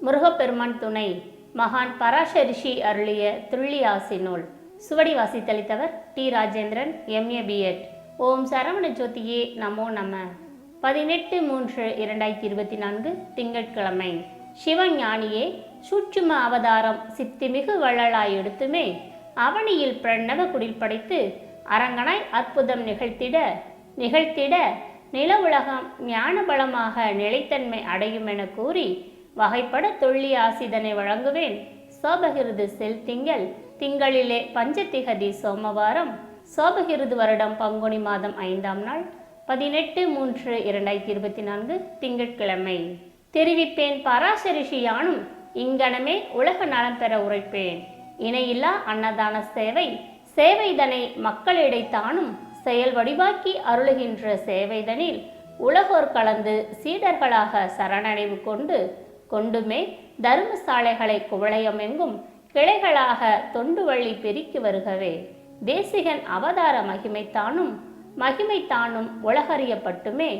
முருகப்பெருமான் துணை மகான் பராசரிஷி அருளிய துள்ளியாசி நூல் சுவடி வாசித்தளித்தவர் டி ராஜேந்திரன் எம்ஏ பிஎட் ஓம் சரவண ஜோதியே நமோ நம. பதினெட்டு மூன்று இரண்டாயிரத்தி இருபத்தி நான்கு திங்கட்கிழமை. சிவஞானியே சூட்சும அவதாரம் சித்திமிகு வள்ளலாய் எடுத்துமே. அவனியில் பிரணவ குடில் படைத்து அரங்கனாய் அற்புதம் நிகழ்த்திட நிகழ்த்திட நில உலகம் ஞான பலமாக நிலைத்தன்மை அடையும் என கூறி வகைப்பட தொல்லி ஆசிதனை வழங்குவேன். சோபகிருது செல் திங்கள் திங்களிலே பஞ்சதிகதி சோமவாரம். சோபகிருது வருடம் பங்குனி மாதம் ஐந்தாம் நாள் பதினெட்டு மூன்று இரண்டாயிரத்தி இருபத்தி நான்கு திங்கட்கிழமை. தெரிவிப்பேன் பராசரிஷி யானும் இங்கனமே உலக நலம் பெற உரைப்பேன். இணையில்லா அன்னதான சேவை சேவைதனை மக்களிடை தானும் செயல் வடிவாக்கி அருளுகின்ற சேவைதனில் உலகோர் கலந்து சீடர்களாக சரணடைவு கொண்டு கொண்டுமே தர்மசாலைகளை குவளையம் எங்கும் கிளைகளாக தொண்டு வழி பெருக்கி வருகவே. தேசிகன் அவதார மகிமைத்தானும் மகிமைத்தானும் உலகறியப்பட்டுமே.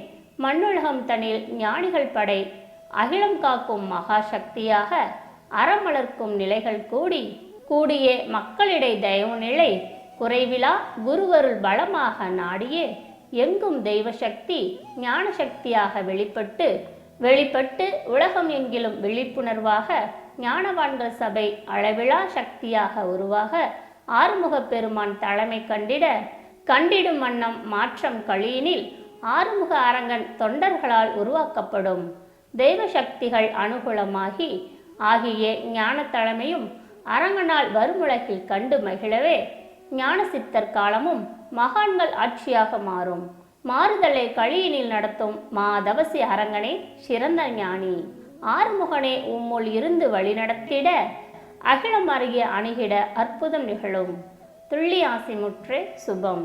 மண்ணுலகம் தனில் ஞானிகள் படை அகிலம் காக்கும் மகா சக்தியாக அறமலர்க்கும் நிலைகள் கூடி கூடிய மக்களிடை தயவு நிலை குறைவிலா குருவருள் பலமாக நாடியே. எங்கும் தெய்வ சக்தி ஞான சக்தியாக வெளிப்பட்டு வெளிப்பட்டு உலகம் எங்கிலும் விழிப்புணர்வாக ஞானவான்கள் சபை அளவிலா சக்தியாக உருவாக ஆறுமுகப் பெருமான் தலைமை கண்டிட கண்டிடும் வண்ணம் மாற்றம் கழியினில் ஆறுமுக அரங்கன் தொண்டர்களால் உருவாக்கப்படும். தெய்வ சக்திகள் அனுகூலமாகி ஆகிய ஞான தலைமையும் அரங்கனால் வருமுலகில் கண்டு மகிழவே. ஞான சித்தர் காலமும் மகான்கள் ஆட்சியாக மாறும். மாறுதலை கழியினில் நடத்தும் மாதவசி அரங்கனே சிறந்த ஞானி. ஆறுமுகனே உம்முள் இருந்து வழிநடத்திட அகிலம் அருகே அணுகிட அற்புதம் நிகழும். துள்ளி ஆசி முற்றே சுபம்.